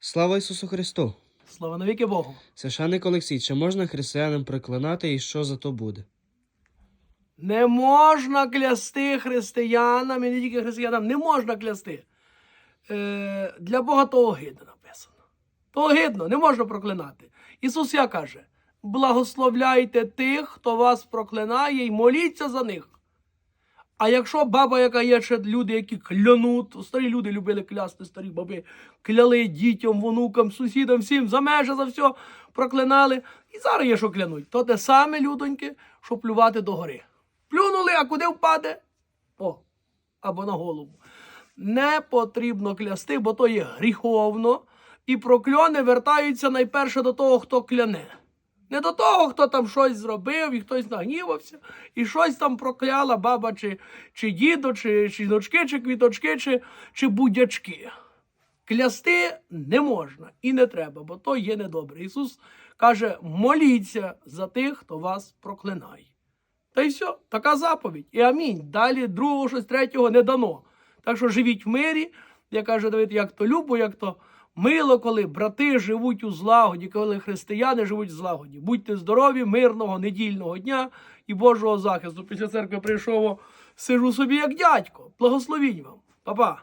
Слава Ісусу Христу! Слава навіки Богу. Священник Олексій, чи можна християнам проклинати і що за то буде? Не можна клясти християнам, і не тільки християнам, не можна клясти. Е, для Бога то огидно написано. То огидно, не можна проклинати. Ісус я каже: благословляйте тих, хто вас проклинає, і моліться за них. А якщо баба, яка є ще люди, які клянуть, старі люди любили клясти, старі баби, кляли дітям, внукам, сусідам, всім за межі, за все проклинали. І зараз є, що клянуть. То те саме, людоньки, що плювати догори. Плюнули, а куди впаде? О, або на голову. Не потрібно клясти, бо то є гріховно, і прокльони вертаються найперше до того, хто кляне. Не до того, хто там щось зробив, і хтось нагнівався, і щось там прокляла баба, чи, чи дідо, чи жіночки, чи квіточки, чи, чи будячки. Клясти не можна і не треба, бо то є недобре. Ісус каже: моліться за тих, хто вас проклинає. Та й все, така заповідь. І амінь. Далі другого, щось третього не дано. Так що живіть в мирі, як каже Давид, як то любо, як то мило, коли брати живуть у злагоді, коли християни живуть в злагоді. Будьте здорові, мирного, недільного дня і Божого захисту. Після церкви прийшов, сижу собі як дядько. Благословінь вам. Па-па.